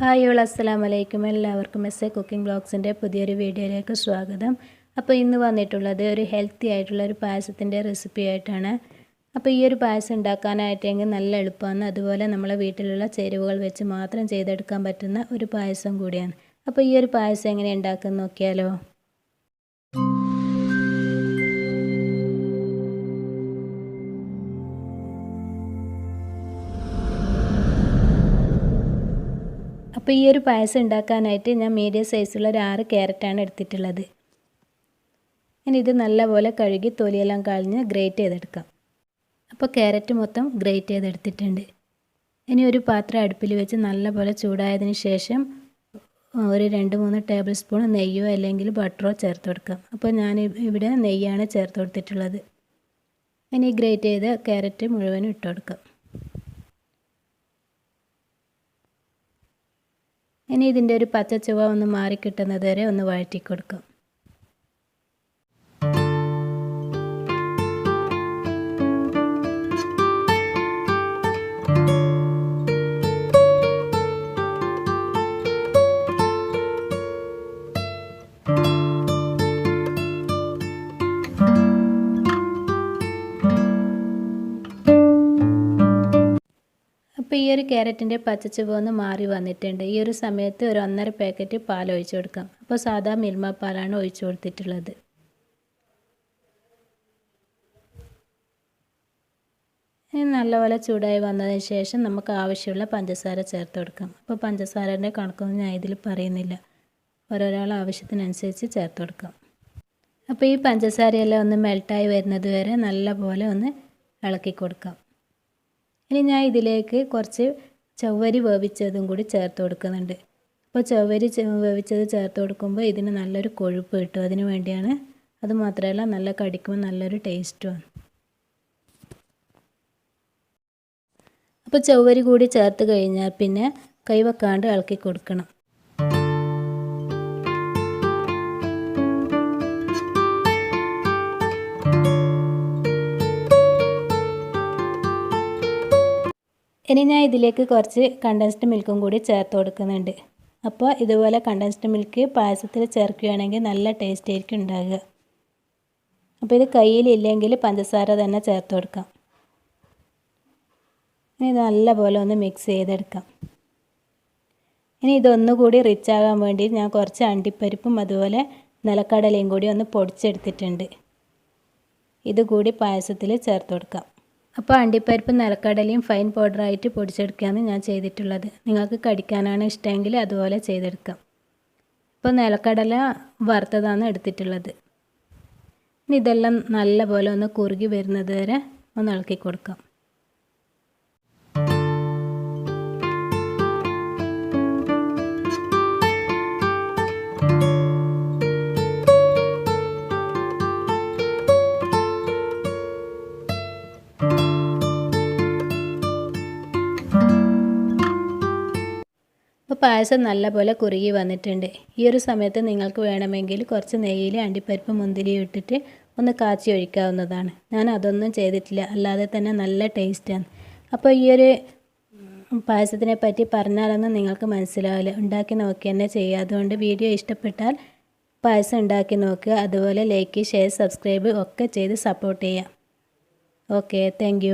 Hi all അസ്സലാം വലൈക്കും എല്ലാവർക്കും എസ് എ കുക്കിംഗ് ബ്ലോഗ്സിന്റെ പുതിയൊരു വീഡിയോയിലേക്ക് സ്വാഗതം. അപ്പോൾ ഇന്ന് വന്നിട്ടുള്ളത് ഒരു ഹെൽത്തി ആയിട്ടുള്ള ഒരു പായസത്തിന്റെ റെസിപ്പി ആയിട്ടാണ്. അപ്പോൾ ഈ ഒരു പായസം ഉണ്ടാക്കാനായിട്ടെങ്കിൽ നല്ല എളുപ്പമാണ്. അതുപോലെ നമ്മളെ വീട്ടിലുള്ള ചേരുവകൾ വെച്ച് മാത്രം ചെയ്തെടുക്കാൻ പറ്റുന്ന ഒരു പായസം കൂടിയാണ്. അപ്പോൾ ഈ ഒരു പായസം എങ്ങനെ ഉണ്ടാക്കാൻ നോക്കിയാലോ. അപ്പോൾ ഈ ഒരു പായസം ഉണ്ടാക്കാനായിട്ട് ഞാൻ മീഡിയം സൈസുള്ള ഒരു ആറ് ക്യാരറ്റാണ് എടുത്തിട്ടുള്ളത്. ഇനി ഇത് നല്ലപോലെ കഴുകി തൊലിയെല്ലാം കളഞ്ഞ് ഗ്രേറ്റ് ചെയ്തെടുക്കാം. അപ്പോൾ ക്യാരറ്റ് മൊത്തം ഗ്രേറ്റ് ചെയ്തെടുത്തിട്ടുണ്ട്. ഇനി ഒരു പാത്രം അടുപ്പിൽ വെച്ച് നല്ലപോലെ ചൂടായതിന് ശേഷം ഒരു രണ്ട് മൂന്ന് ടേബിൾ സ്പൂൺ നെയ്യോ അല്ലെങ്കിൽ ബട്ടറോ ചേർത്ത് കൊടുക്കാം. അപ്പോൾ ഞാൻ ഇവിടെ നെയ്യാണ് ചേർത്ത് കൊടുത്തിട്ടുള്ളത്. ഇനി ഗ്രേറ്റ് ചെയ്ത് ക്യാരറ്റ് മുഴുവനും ഇട്ട് കൊടുക്കാം. ഇനി ഇതിന്റെ ഒരു പച്ച ചുവ ഒന്ന് മാറിക്കിട്ടുന്നത് വരെ ഒന്ന് വഴറ്റി കൊടുക്കാം ഈ ഒരു ക്യാരറ്റിന്റെ പച്ചച്ചുവ മാറി വന്നിട്ടുണ്ട്. ഈ ഒരു സമയത്ത് ഒരു ഒന്നര പാക്കറ്റ് പാൽ ഒഴിച്ചു കൊടുക്കാം. അപ്പോൾ സാധാ മിൽമ പാലാണ് ഒഴിച്ചു കൊടുത്തിട്ടുള്ളത്. ഇനി നല്ലപോലെ ചൂടായി വന്നതിന് ശേഷം നമുക്ക് ആവശ്യമുള്ള പഞ്ചസാര ചേർത്ത് കൊടുക്കാം. അപ്പോൾ പഞ്ചസാരന്റെ കണക്കൊന്നും ഞാൻ ഇതിൽ പറയുന്നില്ല. ഓരോരാൾ ആവശ്യത്തിനനുസരിച്ച് ചേർത്ത് കൊടുക്കാം. അപ്പോൾ ഈ പഞ്ചസാരയെല്ലാം ഒന്ന് മെൽട്ടായി വരുന്നത് വരെ നല്ലപോലെ ഒന്ന് ഇളക്കി കൊടുക്കാം. ഇനി ഞാൻ ഇതിലേക്ക് കുറച്ച് ചവ്വരി വേവിച്ചതും കൂടി ചേർത്ത് കൊടുക്കുന്നുണ്ട്. അപ്പോൾ ചവ്വരി വേവിച്ചത് ചേർത്ത് കൊടുക്കുമ്പോൾ ഇതിന് നല്ലൊരു കൊഴുപ്പ് കിട്ടും. അതിന് വേണ്ടിയാണ് അത് മാത്രമല്ല നല്ല കടിക്കുമ്പോൾ നല്ലൊരു ടേസ്റ്റുമാണ് അപ്പോൾ ചവ്വരി കൂടി ചേർത്ത് കഴിഞ്ഞാൽ പിന്നെ കൈവെക്കാണ്ട് ഇളക്കി കൊടുക്കണം. ഇനി ഞാൻ ഇതിലേക്ക് കുറച്ച് കണ്ടൻസ്ഡ് മിൽക്കും കൂടി ചേർത്ത് കൊടുക്കുന്നുണ്ട്. അപ്പോൾ ഇതുപോലെ കണ്ടൻസ്ഡ് മിൽക്ക് പായസത്തിൽ ചേർക്കുകയാണെങ്കിൽ നല്ല ടേസ്റ്റ് ആയിരിക്കും ഉണ്ടാകുക അപ്പോൾ ഇത് കയ്യിലില്ലെങ്കിൽ പഞ്ചസാര തന്നെ ചേർത്ത് കൊടുക്കാം. ഇനി ഇത് നല്ലപോലെ ഒന്ന് മിക്സ് ചെയ്തെടുക്കാം. ഇനി ഇതൊന്നുകൂടി റിച്ച് ആകാൻ വേണ്ടി ഞാൻ കുറച്ച് അണ്ടിപ്പരിപ്പും അതുപോലെ നിലക്കടലയും കൂടി ഒന്ന് പൊടിച്ചെടുത്തിട്ടുണ്ട്. ഇതുകൂടി പായസത്തിൽ ചേർത്ത് കൊടുക്കാം. അപ്പോൾ അണ്ടിപ്പരിപ്പ് നിലക്കടലയും ഫൈൻ പൗഡറായിട്ട് പൊടിച്ചെടുക്കുകയാണ് ഞാൻ ചെയ്തിട്ടുള്ളത്. നിങ്ങൾക്ക് കടിക്കാനാണ് ഇഷ്ടമെങ്കിൽ അതുപോലെ ചെയ്തെടുക്കാം. ഇപ്പോൾ നിലക്കടല വറുത്തതാണ് എടുത്തിട്ടുള്ളത്. ഇനി ഇതെല്ലാം നല്ലപോലെ ഒന്ന് കുറുകി വരുന്നത് വരെ ഒന്ന് ഇളക്കി കൊടുക്കാം. പായസം നല്ലപോലെ കുറുകി വന്നിട്ടുണ്ട്. ഈ ഒരു സമയത്ത് നിങ്ങൾക്ക് വേണമെങ്കിൽ കുറച്ച് നെയ്യിൽ അണ്ടിപ്പരിപ്പ് മുന്തിരി ഇട്ടിട്ട് ഒന്ന് കാച്ചി ഒഴിക്കാവുന്നതാണ്. ഞാൻ അതൊന്നും ചെയ്തിട്ടില്ല. അല്ലാതെ തന്നെ നല്ല ടേസ്റ്റാണ്. അപ്പോൾ ഈ ഒരു പായസത്തിനെ പറ്റി പറഞ്ഞാലൊന്നും നിങ്ങൾക്ക് മനസ്സിലാവില്ല. ഉണ്ടാക്കി നോക്കി തന്നെ ചെയ്യുക. അതുകൊണ്ട് വീഡിയോ ഇഷ്ടപ്പെട്ടാൽ പായസം ഉണ്ടാക്കി നോക്കുക. അതുപോലെ ലൈക്ക് ഷെയർ സബ്സ്ക്രൈബ് ഒക്കെ ചെയ്ത് സപ്പോർട്ട് ചെയ്യുക. Okay thank